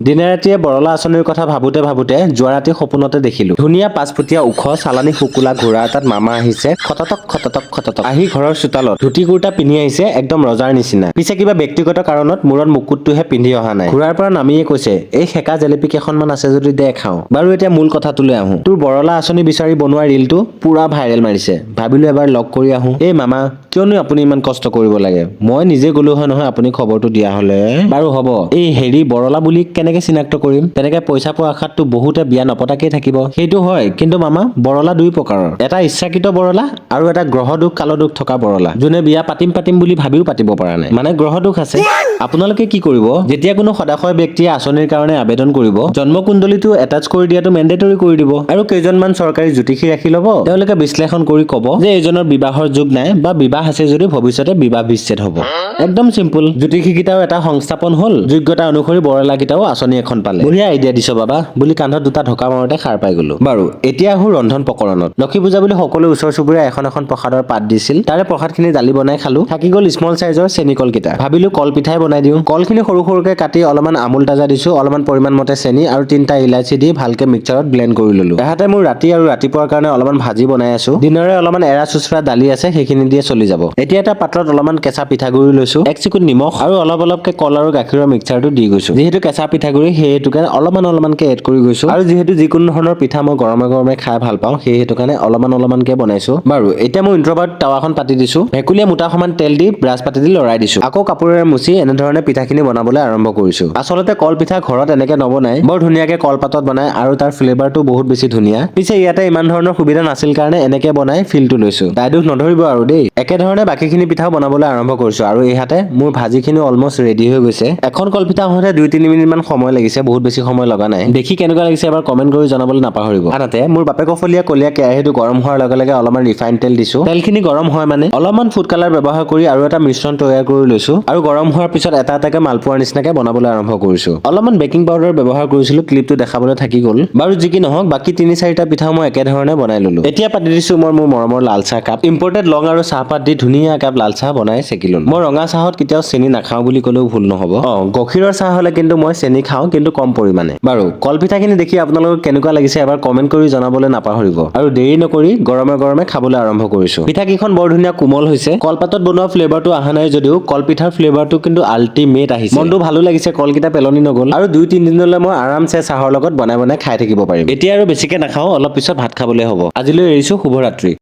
দিনে ৰাতিয়ে বৰলা আঁচনিৰ কথা ভাবোতে ভাবোতে যোৱা ৰাতি সপোনতে দেখিলো। ধুনীয়া পাঁচফুটীয়া ওখ চালানী শুকুলা ঘোঁৰা এটাত মামা আহিছে খটতক খটতক খটতক। আহি ঘৰৰ চোতালত। ধুতি কুৰ্তা পিন্ধি আহিছে একদম ৰজাৰ নিচিনা। পিছে কিবা ব্যক্তিগত কাৰণত মূৰত মুকুটটোহে পিন্ধি অহা নাই। ঘোঁৰাৰ পৰা নামিয়ে কৈছে এই সেকা জেলেপি কেইখনমান আছে যদি দে খাওঁ। বাৰু এতিয়া মূল কথাটোলৈ আহো। তোৰ বৰলা আঁচনি বিচাৰি বনোৱা ৰিলটো পুৰা ভাইৰেল মাৰিছে। ভাবিলো এবাৰ লগ কৰি আহো। এই মামা কিয়নো আপুনি ইমান কষ্ট কৰিব লাগে? মই নিজে গলো হয় নহয় আপুনি খবৰটো দিয়া হলে। বাৰু হ'ব। এই হেৰি বৰলা বুলি কেনেকে চিনাক্ত কৰিম? তেনেকে পইচা পোৱা আশাততো বহুতে বিয়া নপতাকেই থাকিব। সেইটো হয় কিন্তু মামা বৰলা দুই প্ৰকাৰৰ। এটা ইচ্ছাকৃত বৰলা আৰু এটা গ্ৰহ দুখ কাল দুখ থকা বৰলা। যোনে বিয়া পাতিম পাতিম বুলি ভাবিও পাতিব পৰা নাই। মানে গ্ৰহ দুখ আছে। আপোনালোকে কি কৰিব? যেতিয়া কোনো সদাশয় ব্যক্তিয়ে আঁচনিৰ কাৰণে আবেদন কৰিব জন্মকুণ্ডলীটো এটাচ কৰি দিয়াটো মেণ্ডেটৰী কৰি দিব। আৰু কেইজনমান চৰকাৰী জ্যোতিষী ৰাখি ল'ব। তেওঁলোকে বিশ্লেষণ কৰি ক'ব যে এইজনৰ বিবাহৰ যুগ নাই বা বিবাহ আছে যদি ভৱিষ্যতে বিবাহ বিচ্ছেদ হ'ব। একদম চিম্পুল জ্যোতিষীকেইটাও এটা সংস্থাপন হ'ল। যোগ্যতা অনুসৰি বৰলাকেইটাও আঁচনি এখন পালে। বঢ়িয়া আইডিয়া দিছ বাবা। বুলি কান্ধত দুটা ঢকা মাৰোতে সাৰ পাই গলো। বাৰু, এতিয়া আহো ৰন্ধন প্ৰকৰণত। লক্ষী পূজা বুলি সকলো ওচৰ চুবুৰীয়া এখন এখন প্ৰসাদৰ পাত দিছিল। তাৰে প্ৰসাদখিনি দালি বনাই খালো। থাকি গ'ল স্মল চাইজৰ চেনি কলকেইটা ভাবিলো কল পিঠাই বনাই দিওঁ। কলখিনি সৰু সৰুকে কাটি অলপমান আমুল তাজা দিছো। অলপমান পৰিমাণ মতে চেনি আৰু তিনিটা ইলাচি দি ভালকে মিক্সাৰত ব্লেণ্ড কৰি ললো। এহাতে মোৰ ৰাতি আৰু ৰাতিপুৱাৰ কাৰণে অলপমান ভাজি বনাই আছো। দিনৰে অলপমান এৰা চুচৰা দালি আছে, সেইখিনি দিয়ে চলি যাব। এতিয়া এটা পাত্ৰত অলপমান কেঁচা পিঠাগুড়ি লৈছো এক চিকুট নিমখ আৰু অলপ অলপকে কল আৰু গাখীৰৰ মিক্সাৰটো দি গৈছো। যিহেতু কেঁচা পিঠাগুড়ি সেইহেতুকে অলপমান অলপমানকে এড কৰি গৈছো। আৰু যিহেতু যিকোনো ধৰণৰ পিঠা মই গৰমে গৰমে খাই ভাল পাওঁ সেই হেতু কাৰণে অলপমান অলপমানকে বনাইছো। বাৰু এতিয়া মই ইন্ট্ৰভাৰ্ট টাৱাখন পাতি দিছো। ভেকুলীয়া মোটা সমান তেল দি ব্ৰাছ পাতি দি লৰাই দিছো। আকৌ কাপোৰেৰে মুচি এনেধৰণে পিঠাখিনি বনাবলৈ আৰম্ভ কৰিছো। আচলতে কল পিঠা ঘৰত এনেকে নবনাই বৰ ধুনীয়াকে কলপাতত বনাই আৰু তাৰ ফ্লেভাৰটো বহুত বেছি ধুনীয়া। পিছে ইয়াতে ইমান ধৰণৰ সুবিধা নাছিল কাৰণে এনেকে বনাই ফিলটো লৈছো। দায়দোষ নধৰিব আৰু দেই। একেধৰণে বাকীখিনি পিঠাও বনাবলৈ আৰম্ভ কৰিছো আৰু ইহাতে মোৰ ভাজিখিনি অলমষ্ট ৰেডি হৈ গৈছে। এখন কলপিঠা হওঁতে দুই তিনি মিনিট মান সময় লাগিছে বহুত বেছি সময় লগা নাই। দেখি কেনেকুৱা লাগিছে এবাৰ কমেণ্ট কৰি জনাবলৈ নাপাহৰিব। আনহাতে মোৰ বাপেকফলীয়া কলীয়া কেৰাহীটো গৰম হোৱাৰ লগে লগে অলপমান ৰিফাইন তেল দিছো। তেলখিনি গৰম হয় মানে অলপমান ফুড কালাৰ ব্যৱহাৰ কৰি আৰু এটা মিশ্ৰণ তৈয়াৰ কৰি লৈছো আৰু গৰম হোৱাৰ পিছত এটা এটাকে মালপোৱাৰ নিচিনাকে বনাবলৈ আৰম্ভ কৰিছো। অলপমান বেকিং পাউডাৰ ব্যৱহাৰ কৰিছিলো ক্লিপটো দেখাবলৈ থাকি গ'ল। বাৰু যি কি নহওক বাকী তিনি চাৰিটা পিঠাও মই একেধৰণে বনাই ললো। এতিয়া পাতি দিছো মই মোৰ মৰমৰ লাল চাহ কাপ। ইম্পৰ্টেড লং আৰু চাহপাত দি ধুনীয়া একাপ লাল চাহ বনাই চেকি ললো মই ৰঙা চাহত কেতিয়াও চেনি নাখাওঁ বুলি ক'লেও ভুল নহ'ব। অ গাখীৰৰ চাহ হ'লে কিন্তু মই চেনি খাওঁ কিন্তু কম পৰিমাণে। বাৰু কলপিঠাখিনি দেখি আপোনালোকক কেনেকুৱা লাগিছে এবাৰ কমেণ্ট কৰি জনাবলৈ নাপাহৰিব। আৰু দেৰি নকৰি গৰমে গৰমে খাবলৈ আৰম্ভ কৰিছো। পিঠাকেইখন বৰ ধুনীয়া কোমল হৈছে। কলপাতত বনোৱা ফ্লেভাৰটো অহা নাই যদিও কলপিঠাৰ ফ্লেভাৰটো কিন্তু আল্টিমেট আহিছে। মনটো ভালো লাগিছে কলকেইটা পেলনি নগ'ল। আৰু দুই তিনিদিনলৈ মই আৰামছে চাহৰ লগত বনাই বনাই খাই থাকিব পাৰিম। এতিয়া আৰু বেছিকে নাখাওঁ অলপ পিছত ভাত খাবলৈ হ'ব। আজিলৈ এৰিছো শুভৰাত্ৰি।